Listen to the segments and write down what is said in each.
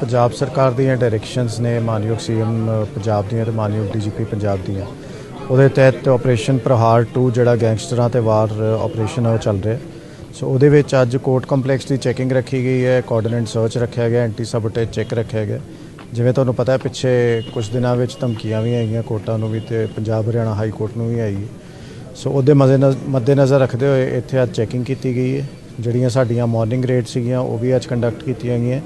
ਪੰਜਾਬ ਸਰਕਾਰ ਦੀਆਂ ਡਾਇਰੈਕਸ਼ਨਸ ਨੇ, ਮਾਨਯੋਗ ਸੀਐਮ ਪੰਜਾਬ ਦੀਆਂ ਤੇ ਮਾਨਯੋਗ ਡੀਜੀਪੀ ਪੰਜਾਬ ਦੀਆਂ। ਉਹਦੇ ਤਹਿਤ ਆਪਰੇਸ਼ਨ ਪ੍ਰਹਾਰ 2 ਜਿਹੜਾ ਗੈਂਗਸਟਰਾਂ ਤੇ ਵਾਰ ਆਪਰੇਸ਼ਨ ਹੈ ਉਹ ਚੱਲ ਰਿਹਾ। ਸੋ ਉਹਦੇ ਵਿੱਚ ਅੱਜ ਕੋਰਟ ਕੰਪਲੈਕਸ ਦੀ ਚੈਕਿੰਗ ਰੱਖੀ ਗਈ ਹੈ ਕੋਆਰਡੀਨੇਟ ਸਰਚ ਰੱਖਿਆ ਗਿਆ ਐਂਟੀ ਸਬਟੇ ਚੈੱਕ ਰੱਖਿਆ ਗਿਆ। ਜਿਵੇਂ ਤੁਹਾਨੂੰ ਪਤਾ ਹੈ, ਪਿੱਛੇ ਕੁਝ ਦਿਨਾਂ ਵਿੱਚ ਧਮਕੀਆਂ ਵੀ ਆਈਆਂ ਕੋਰਟਾਂ ਨੂੰ ਵੀ ਤੇ ਪੰਜਾਬ, ਹਰਿਆਣਾ ਹਾਈ ਕੋਰਟ ਨੂੰ ਵੀ ਆਈ ਹੈ। ਸੋ ਉਹਦੇ ਮਜ਼ੇ- ਮੱਦੇਨਜ਼ਰ ਰੱਖਦੇ ਹੋਏ ਇੱਥੇ ਅੱਜ ਚੈਕਿੰਗ ਕੀਤੀ ਗਈ ਹੈ। ਜਿਹੜੀਆਂ ਸਾਡੀਆਂ ਮਾਰਨਿੰਗ ਰੇਡ ਸੀਗੀਆਂ, ਉਹ ਵੀ ਅੱਜ ਕੰਡਕਟ ਕੀਤੀਆਂ ਗਈਆਂ।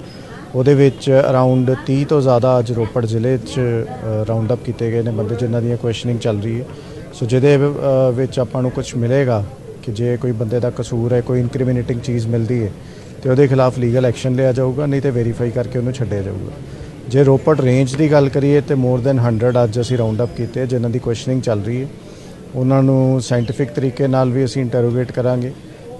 ਉਹਦੇ ਵਿੱਚ ਅਰਾਊਂਡ 30 ਤੋਂ ਜ਼ਿਆਦਾ ਅੱਜ ਰੋਪੜ ਜ਼ਿਲ੍ਹੇ 'ਚ ਰਾਉਂਡ ਅਪ ਕੀਤੇ ਗਏ ਨੇ ਬੰਦੇ ਜਿਨ੍ਹਾਂ ਦੀਆਂ ਕੁਐਸਚਨਿੰਗ ਚੱਲ ਰਹੀ ਹੈ। ਸੋ ਜਿਹਦੇ ਵਿੱਚ ਆਪਾਂ ਨੂੰ ਕੁਝ ਮਿਲੇਗਾ ਕਿ ਜੇ ਕੋਈ ਬੰਦੇ ਦਾ ਕਸੂਰ ਹੈ, ਕੋਈ ਇਨਕ੍ਰਿਮੀਨੇਟਿੰਗ ਚੀਜ਼ ਮਿਲਦੀ ਹੈ, ਤੇ ਉਹਦੇ ਖਿਲਾਫ ਲੀਗਲ ਐਕਸ਼ਨ ਲਿਆ ਜਾਊਗਾ, ਨਹੀਂ ਤੇ ਵੈਰੀਫਾਈ ਕਰਕੇ ਉਹਨੂੰ ਛੱਡਿਆ ਜਾਊਗਾ। ਜੇ ਰੋਪੜ ਰੇਂਜ ਦੀ ਗੱਲ ਕਰੀਏ, ਤੇ ਮੋਰ ਦੈਨ 100 ਅੱਜ ਅਸੀਂ ਰਾਉਂਡ ਅਪ ਕੀਤੇ ਜਿਨ੍ਹਾਂ ਦੀ ਕੁਐਸਚਨਿੰਗ ਚੱਲ ਰਹੀ ਹੈ। ਉਹਨਾਂ ਨੂੰ ਸਾਇੰਟੀਫਿਕ ਤਰੀਕੇ ਨਾਲ ਵੀ ਅਸੀਂ ਇੰਟਰੋਗੇਟ ਕਰਾਂਗੇ।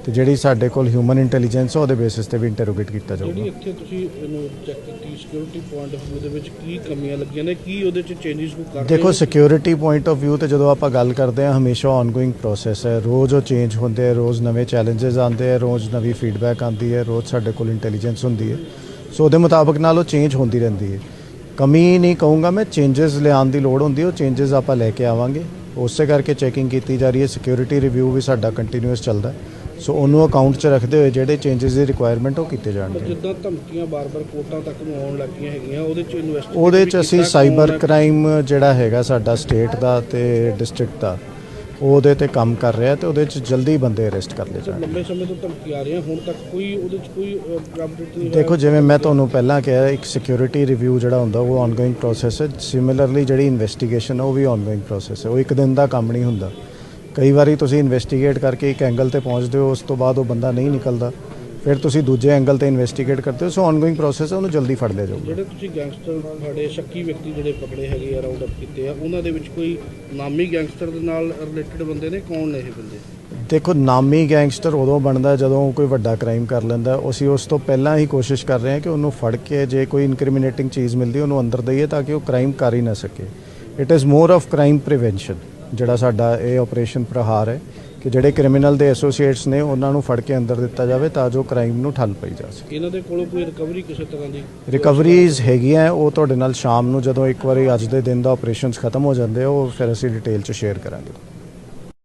ਤੇ ਜਿਹੜੀ ਸਾਡੇ ਕੋਲ ਹਿਊਮਨ ਇੰਟੈਲੀਜੈਂਸ ਉਹਦੇ ਬੇਸਿਸ ਤੇ ਵੀ ਇੰਟਰੋਗੇਟ ਕੀਤਾ ਜਿਹੜੀ ਜਾਊਗਾ ਇੱਥੇ ਤੁਸੀਂ ਇਹਨੂੰ ਚੈੱਕ ਕੀਤੀ ਸਿਕਿਉਰਿਟੀ ਪੁਆਇੰਟ ਆਫ View ਦੇ ਵਿੱਚ ਕੀ ਕਮੀਆਂ ਲੱਗੀਆਂ ਨੇ ਕੀ ਉਹਦੇ ਚ ਚੇਂਜਸ ਕੋ ਕਰ ਰਹੇ ਦੇਖੋ ਹੋ? ਸਿਕਿਉਰਿਟੀ ਪੁਆਇੰਟ ਆਫ View ਤੇ ਜਦੋਂ ਆਪਾਂ ਗੱਲ ਕਰਦੇ ਹਾਂ ਹਮੇਸ਼ਾ ਆਨਗੋਇੰਗ ਪ੍ਰੋਸੈਸ ਹੈ। ਰੋਜ਼ ਉਹ ਚੇਂਜ ਹੁੰਦੇ ਆ ਰੋਜ਼ ਨਵੇਂ ਚੈਲੰਜਸ ਆਉਂਦੇ ਆ ਰੋਜ਼ ਨਵੀਂ ਫੀਡਬੈਕ ਆਉਂਦੀ ਹੈ ਰੋਜ਼ ਸਾਡੇ ਕੋਲ ਇੰਟੈਲੀਜੈਂਸ ਹੁੰਦੀ ਹੈ। ਸੋ ਉਹਦੇ ਮੁਤਾਬਕ ਨਾਲ ਉਹ ਚੇਂਜ ਹੁੰਦੀ ਰਹਿੰਦੀ ਹੈ। ਕਮੀ ਨਹੀਂ ਕਹੂੰਗਾ ਮੈਂ ਚੇਂਜਸ ਲਿਆਉਣ ਦੀ ਲੋੜ ਹੁੰਦੀ ਹੈ ਉਹ ਚੇਂਜਸ ਆਪਾਂ ਲੈ ਕੇ ਆਵਾਂਗੇ। ਉਸੇ ਕਰਕੇ ਚੈਕਿੰਗ ਕੀਤੀ ਜਾ ਰਹੀ ਹੈ। ਸਿਕਿਉਰਿਟੀ ਰਿਵਿਊ ਵੀ ਸਾਡਾ ਕੰਟੀਨਿਊਸ ਚੱਲਦਾ ਹੈ। ਸੋ ਉਹਨੂੰ ਅਕਾਊਂਟ 'ਚ ਰੱਖਦੇ ਹੋਏ ਜਿਹੜੇ ਚੇਂਜਸ ਦੀ ਰਿਕੁਆਇਰਮੈਂਟ ਉਹ ਕੀਤੇ ਜਾਣਗੇ। ਜਿੱਦਾਂ ਧਮਕੀਆਂ ਬਾਰ-ਬਾਰ ਕੋਰਟਾਂ ਤੱਕ ਨੂੰ ਆਉਣ ਲੱਗੀਆਂ ਹੈਗੀਆਂ ਉਹਦੇ ਚ ਇਨਵੈਸਟੀਗੇਟ ਉਹਦੇ 'ਚ ਅਸੀਂ ਸਾਈਬਰ ਕ੍ਰਾਈਮ ਜਿਹੜਾ ਹੈਗਾ ਸਾਡਾ ਸਟੇਟ ਦਾ ਤੇ ਡਿਸਟ੍ਰਿਕਟ ਦਾ ਉਹ ਉਹਦੇ ਤੇ ਕੰਮ ਕਰ ਰਿਹਾ ਤੇ ਉਹਦੇ 'ਚ ਜਲਦੀ ਬੰਦੇ ਅਰੈਸਟ ਕਰ ਲਏ ਜਾਣਗੇ। ਲੰਬੇ ਸਮੇਂ ਤੋਂ ਧਮਕੀ ਆ ਰਹੀਆਂ ਹੁਣ ਤੱਕ ਕੋਈ ਉਹਦੇ ਚ ਕੋਈ ਅਪਡੇਟ ਨਹੀਂ ਦੇਖੋ ਜਿਵੇਂ ਮੈਂ ਤੁਹਾਨੂੰ ਪਹਿਲਾਂ ਕਿਹਾ ਇੱਕ ਸਿਕਿਉਰਿਟੀ ਰਿਵਿਊ ਜਿਹੜਾ ਹੁੰਦਾ ਉਹ ਆਨਗੋਇੰਗ ਪ੍ਰੋਸੈਸ ਹੈ। ਸਿਮਿਲਰਲੀ ਜਿਹੜੀ ਇਨਵੈਸਟੀਗੇਸ਼ਨ ਉਹ ਵੀ ਆਨਗੋਇੰਗ ਪ੍ਰੋਸੈਸ ਹੈ। ਉਹ ਇੱਕ ਦਿਨ ਦਾ ਕੰਮ ਨਹੀਂ ਹੁੰਦਾ। ਕਈ ਵਾਰੀ ਤੁਸੀਂ ਇਨਵੈਸਟੀਗੇਟ ਕਰਕੇ ਇੱਕ ਐਂਗਲ ਤੇ ਪਹੁੰਚਦੇ ਹੋ ਉਸ ਤੋਂ ਬਾਅਦ ਉਹ ਬੰਦਾ ਨਹੀਂ ਨਿਕਲਦਾ। ਫਿਰ ਤੁਸੀਂ ਦੂਜੇ ਐਂਗਲ ਤੇ ਇਨਵੈਸਟੀਗੇਟ ਕਰਦੇ ਹੋ ਸੋ ਆਨਗੋਇੰਗ ਪ੍ਰੋਸੈਸ ਹੈ ਉਹਨੂੰ ਜਲਦੀ ਫੜ ਲਿਆ ਜਾਊਗਾ। ਜਿਹੜੇ ਤੁਸੀਂ ਗੈਂਗਸਟਰ ਫੜੇ ਸ਼ੱਕੀ ਵਿਅਕਤੀ ਜਿਹੜੇ ਪਕੜੇ ਹੈਗੇ ਆ ਰਾਉਂਡ ਅਪ ਕੀਤੇ ਆ ਉਹਨਾਂ ਦੇ ਵਿੱਚ ਕੋਈ ਨਾਮੀ ਗੈਂਗਸਟਰ ਦੇ ਨਾਲ ਰਿਲੇਟਡ ਬੰਦੇ ਨੇ? ਕੌਣ ਨੇ ਇਹ ਬੰਦੇ? ਦੇਖੋ ਨਾਮੀ ਗੈਂਗਸਟਰ ਉਦੋਂ ਬਣਦਾ ਜਦੋਂ ਕੋਈ ਵੱਡਾ ਕ੍ਰਾਈਮ ਕਰ ਲੈਂਦਾ। ਅਸੀਂ ਉਸ ਤੋਂ ਪਹਿਲਾਂ ਹੀ ਕੋਸ਼ਿਸ਼ ਕਰ ਰਹੇ ਹਾਂ ਕਿ ਉਹਨੂੰ ਫੜ ਕੇ ਜੇ ਕੋਈ ਇਨਕ੍ਰਿਮੀਨੇਟਿੰਗ ਚੀਜ਼ ਮਿਲਦੀ ਉਹਨੂੰ ਅੰਦਰ ਦਈਏ ਤਾਂ ਕਿ ਉਹ ਕ੍ਰਾਈਮ ਕਰ ਹੀ ਨਾ ਸਕੇ। It is more of crime prevention ਜਿਹੜਾ ਸਾਡਾ ਇਹ ਆਪਰੇਸ਼ਨ ਪ੍ਰਹਾਰ ਹੈ ਕਿ ਜਿਹੜੇ ਕ੍ਰਿਮੀਨਲ ਦੇ ਐਸੋਸੀਏਟਸ ਨੇ ਉਹਨਾਂ ਨੂੰ ਫੜ ਕੇ ਅੰਦਰ ਦਿੱਤਾ ਜਾਵੇ ਤਾਂ ਜੋ ਕ੍ਰਾਈਮ ਨੂੰ ਠੱਲ ਪਈ ਜਾ ਸਕੇ। ਇਹਨਾਂ ਦੇ ਕੋਲੋਂ ਕੋਈ ਰਿਕਵਰੀ ਕਿਸੇ ਤਰ੍ਹਾਂ ਦੀ? ਰਿਕਵਰੀਜ਼ ਹੈਗੀਆਂ ਉਹ ਤੁਹਾਡੇ ਨਾਲ ਸ਼ਾਮ ਨੂੰ ਜਦੋਂ ਇੱਕ ਵਾਰੀ ਅੱਜ ਦੇ ਦਿਨ ਦਾ ਆਪਰੇਸ਼ਨਸ ਖਤਮ ਹੋ ਜਾਂਦੇ ਉਹ ਫਿਰ ਅਸੀਂ ਡਿਟੇਲ ਚ ਸ਼ੇਅਰ ਕਰਾਂਗੇ।